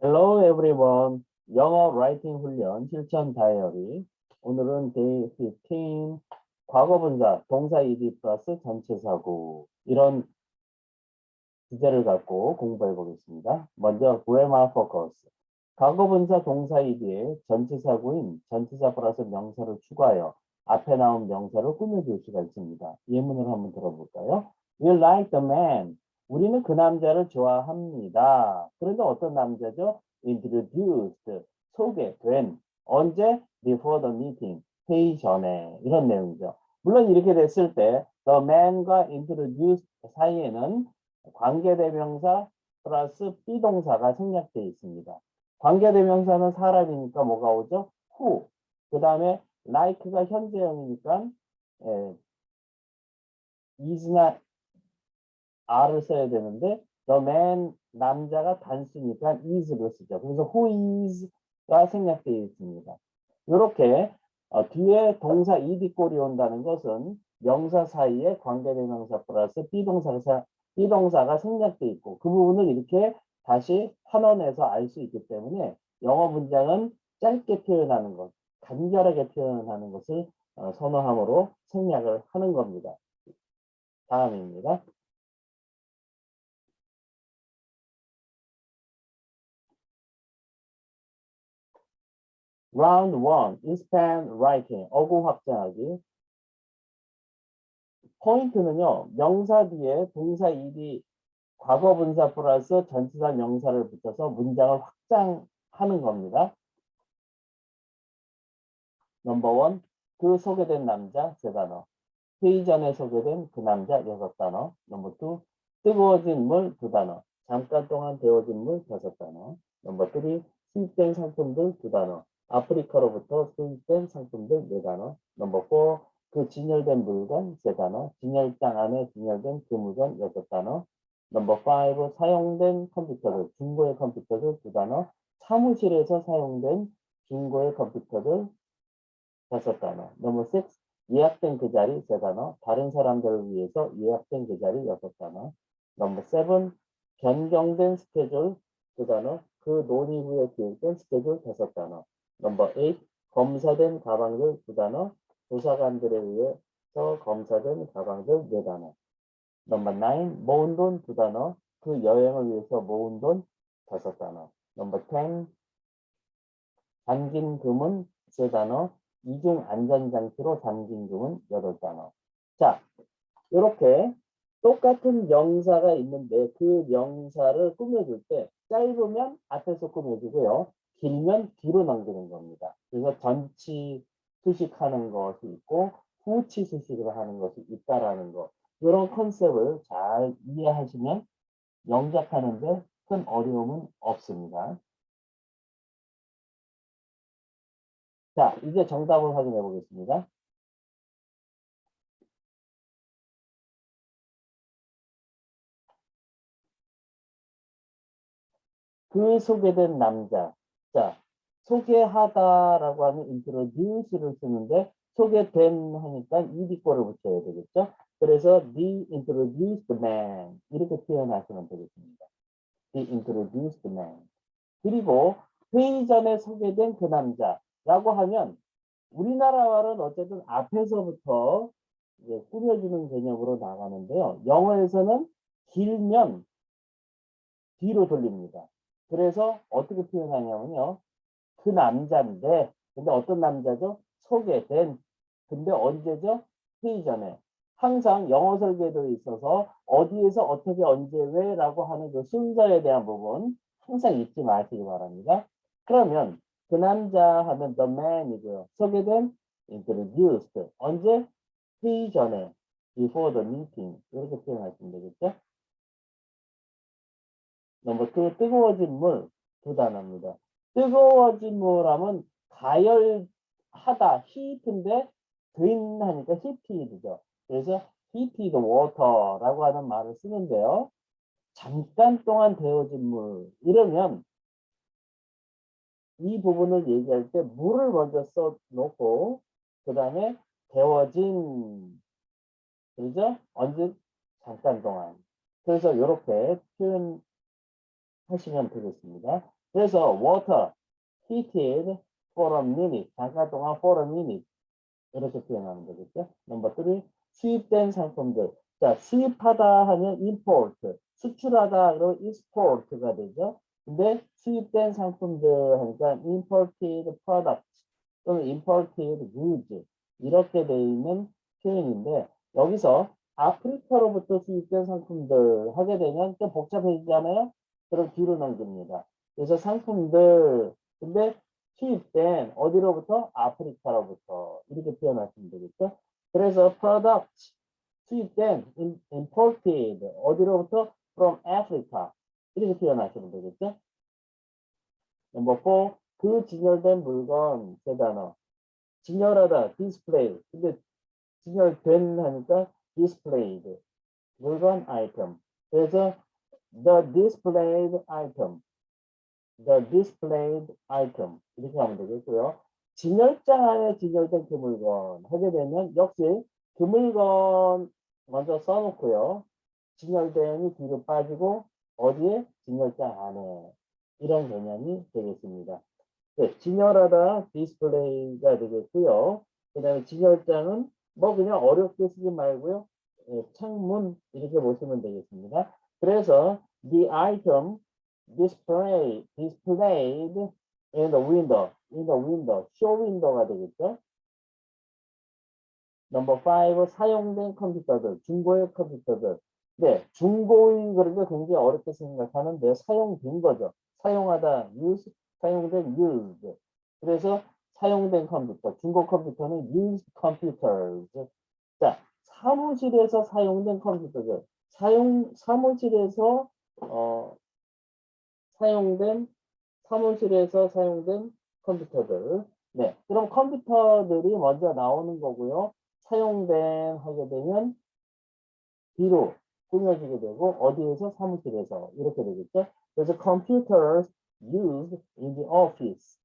Hello everyone. 영어 라이팅 훈련 실천 다이어리. 오늘은 day 15 과거 분사 동사 ed 플러스 전체 사고 이런 주제를 갖고 공부해 보겠습니다. 먼저 grammar focus. 과거 분사 동사 ed에 전체 사고인 전체사 플러스 명사를 추가하여 앞에 나온 명사를 꾸며줄 수가 있습니다. 예문을 한번 들어볼까요? We like the man. 우리는 그 남자를 좋아합니다. 그런데 어떤 남자죠? introduced, 소개된, 언제? before the meeting, 회의 전에, 이런 내용이죠. 물론 이렇게 됐을 때, the man과 introduced 사이에는 관계대명사 플러스 비동사가 생략되어 있습니다. 관계대명사는 사람이니까 뭐가 오죠? who. 그 다음에 like가 현재형이니까, 예, is나 R을 써야 되는데 the man 남자가 단수니까 is를 쓰죠. 그래서 who is가 생략되어 있습니다. 이렇게 어, 뒤에 동사 ed 꼴이 온다는 것은 명사 사이에 관계대명사 플러스 비동사가 비동사가 생략되어 있고 그 부분을 이렇게 다시 환원해서 알 수 있기 때문에 영어 문장은 짧게 표현하는 것, 간결하게 표현하는 것을 어, 선호함으로 생략을 하는 겁니다. 다음입니다. Round 1. Expand writing. 어구 확장하기. 포인트는요. 명사 뒤에 동사 ed 과거 분사 플러스 전치사 명사를 붙여서 문장을 확장하는 겁니다. 넘버 원. 그 소개된 남자 세 단어. 회의 전에 소개된 그 남자 여섯 단어. 넘버 투. 뜨거워진 물 두 단어. 잠깐 동안 데워진 물 다섯 단어. 넘버 쓰리. 수입된 상품들 두 단어. 아프리카로부터 수입된 상품들 네 단어. 넘버 4. 그 진열된 물건 세 단어. 진열장 안에 진열된 그 물건 여섯 단어. 넘버 5. 사용된 컴퓨터들, 중고의 컴퓨터들 두 단어. 사무실에서 사용된 중고의 컴퓨터들 다섯 단어. 넘버 6. 예약된 그 자리 세 단어. 다른 사람들을 위해서 예약된 그 자리 여섯 단어. 넘버 7. 변경된 스케줄 두 단어. 그 논의 후에 기획된 스케줄 다섯 단어. 넘버 8. 검사된 가방들 두 단어. 조사관들에 의해서 검사된 가방들 네 단어. 넘버 9. 모은 돈두 단어. 그 여행을 위해서 모은 돈 다섯 단어. 넘버 10. 잠긴 금은 세 단어. 이중 안전장치로 잠긴 금은 여덟 단어. 자, 이렇게 똑같은 명사가 있는데 그 명사를 꾸며줄 때 짧으면 앞에서 꾸며주고요. 길면 뒤로 넘기는 겁니다. 그래서 전치 수식하는 것이 있고 후치 수식을 하는 것이 있다라는 것. 이런 컨셉을 잘 이해하시면 영작하는데 큰 어려움은 없습니다. 자, 이제 정답을 확인해 보겠습니다. 그 소개된 남자. 자, 소개하다라고 하면 introduce를 쓰는데 소개된 하니까 ed거를 붙여야 되겠죠. 그래서 the introduced man 이렇게 표현하시면 되겠습니다. the introduced man. 그리고 회의 전에 소개된 그 남자라고 하면 우리나라말은 어쨌든 앞에서부터 이제 꾸며주는 개념으로 나가는데요. 영어에서는 길면 뒤로 돌립니다. 그래서 어떻게 표현하냐면요. 그 남자인데, 근데 어떤 남자죠? 소개된. 근데 언제죠? 회의 전에. 항상 영어 설계도에 있어서 어디에서 어떻게 언제 왜 라고 하는 그 순서에 대한 부분 항상 잊지 마시기 바랍니다. 그러면 그 남자 하면 the man이고요. 소개된 introduced. 언제? 회의 전에. before the meeting. 이렇게 표현하시면 되겠죠? 넘버 2 뜨거워진 물 두 단어입니다. 뜨거워진 물 하면 가열하다 heat인데 된 하니까 heated죠. 그래서 heated water라고 하는 말을 쓰는데요. 잠깐 동안 데워진 물 이러면 이 부분을 얘기할 때 물을 먼저 써 놓고 그 다음에 데워진 그러죠? 언제 잠깐 동안 그래서 이렇게 표현 하시면 되겠습니다. 그래서 water heated for a minute. 잠깐 동안 for a minute. 이렇게 표현하면 되겠죠. 넘버 3. 수입된 상품들. 자, 수입하다 하면 import. 수출하다 그러면 export가 되죠. 근데 수입된 상품들 하니까 imported product 또는 imported goods 이렇게 되어 있는 표현인데 여기서 아프리카로부터 수입된 상품들 하게 되면 좀 복잡해지잖아요. 그럼 뒤로 넘깁니다. 그래서 상품들 근데 수입된 어디로부터 아프리카로부터 이렇게 표현하시면 되겠죠. 그래서 product 수입된 im- imported 어디로부터 from Africa 이렇게 표현하시면 되겠죠. 넘버 4. 그 진열된 물건 세 단어. 진열하다 display. 근데 진열된 하니까 displayed. 물건 item. 그래서 the displayed item. the displayed item. 이렇게 하면 되겠고요. 진열장 안에 진열된 그 물건 하게 되면 역시 그 물건 먼저 써놓고요. 진열대응이 뒤로 빠지고 어디에? 진열장 안에. 이런 개념이 되겠습니다. 네, 진열하다 디스플레이가 되겠고요. 그 다음에 진열장은 뭐 그냥 어렵게 쓰지 말고요. 예, 창문 이렇게 보시면 되겠습니다. 그래서 the item display, displayed in the window, in the window, show window가 되겠죠. 넘버 5 사용된 컴퓨터들, 중고의 컴퓨터들. 네, 중고의 그런게 굉장히 어렵게 생각하는데 사용된 거죠. 사용하다 use, 사용된 used. 그래서 사용된 컴퓨터, 중고 컴퓨터는 used computers. 자, 사무실에서 사용된 컴퓨터들, 사용 사무실에서 어 사용된 사무실에서 사용된 컴퓨터들. 네, 그럼 컴퓨터들이 먼저 나오는 거고요. 사용된 하게 되면 뒤로 꾸며지게 되고 어디에서 사무실에서 이렇게 되겠죠. 그래서 computers used in the office.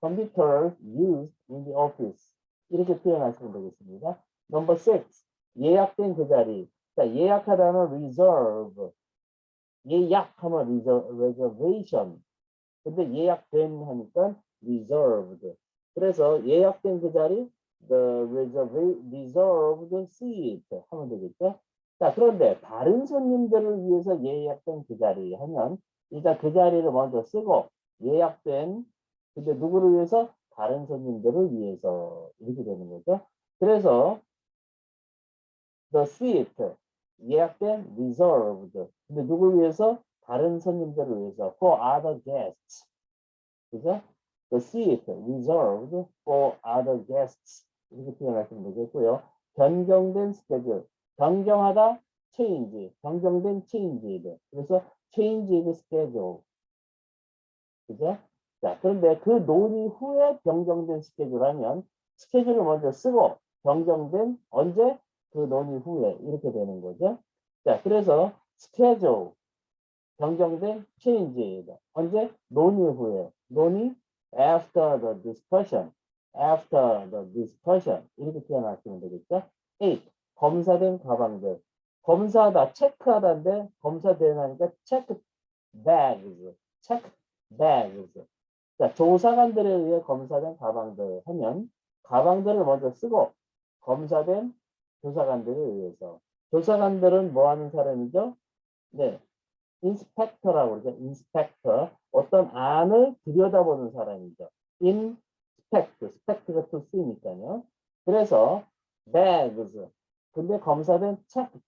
computers used in the office. 이렇게 표현하시면 되겠습니다. 6. 예약된 그 자리. 자, 예약하다는 reserve. 예약하면 reser- reservation. 근데 예약된 하니까 reserved. 그래서 예약된 그 자리 the reserve, reserved seat 하면 되겠죠. 자, 그런데 다른 손님들을 위해서 예약된 그 자리 하면 일단 그 자리를 먼저 쓰고 예약된 근데 누구를 위해서 다른 손님들을 위해서 이렇게 되는 거죠. 그래서 the seat 예약된 reserved. 근데 누구를 위해서? 다른 손님들을 위해서. For other guests. 그죠? the seat reserved for other guests. 이렇게 표현하시면 되겠고요. 변경된 스케줄 변경하다 change. 변경된 changed 그래서 changed schedule. 그죠? 자 그런데 그 논의 후에 변경된 스케줄 하면 스케줄을 먼저 쓰고 변경된 언제 그 논의 후에 이렇게 되는 거죠. 자 그래서 schedule 변경된 changed 언제? 논의 후에. 논의 after the discussion. After the discussion. 이렇게 표현하시면 되겠죠. 8. 검사된 가방들. 검사하다 체크하다인데 검사되나니까 체크 bags. 체크 bags. 자 조사관들에 의해 검사된 가방들 하면 가방들을 먼저 쓰고 검사된 조사관들에 의해서. 조사관들은 뭐 하는 사람이죠? 네. 인스펙터라고 그러죠. 인스펙터. 어떤 안을 들여다보는 사람이죠. 인스펙트. 스펙트가 또 쓰이니까요. 그래서 bags. 근데 검사된 체크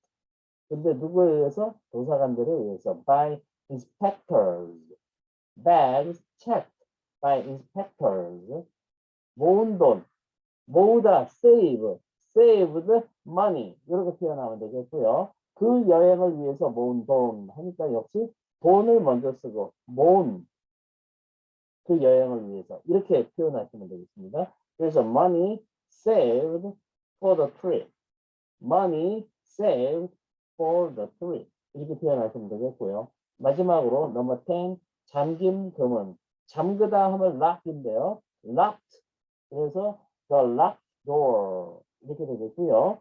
근데 누구에 의해서? 조사관들에 의해서. by inspectors. bags checked by inspectors. 모은 돈. 모으다 save saved money 이렇게 표현하면 되겠고요. 그 여행을 위해서 모은 돈 하니까 역시 돈을 먼저 쓰고 모은 그 여행을 위해서 이렇게 표현하시면 되겠습니다. 그래서 money saved for the trip, money saved for the trip 이렇게 표현하시면 되겠고요. 마지막으로 넘버 10 잠김 금은 잠그다 하면 lock인데요. locked 그래서 the locked door 이렇게 되겠고요.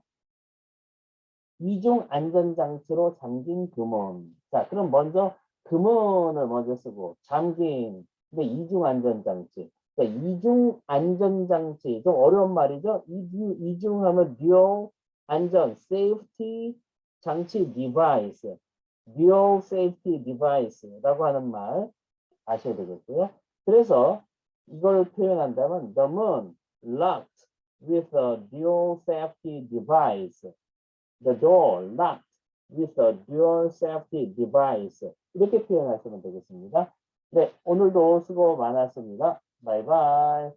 이중 안전장치로 잠긴 금은. 자 그럼 먼저 금은을 먼저 쓰고 잠긴 근데 이중 안전장치. 그러니까 이중 안전장치. 좀 어려운 말이죠? 이중 이중하면 dual 안전 safety 장치 device. dual safety device라고 하는 말 아셔야 되겠고요. 그래서 이걸 표현한다면 the moon locked with a dual safety device the door locked with a dual safety device 이렇게 표현하시면 되겠습니다. 네, 오늘도 수고 많았습니다. 바이바이.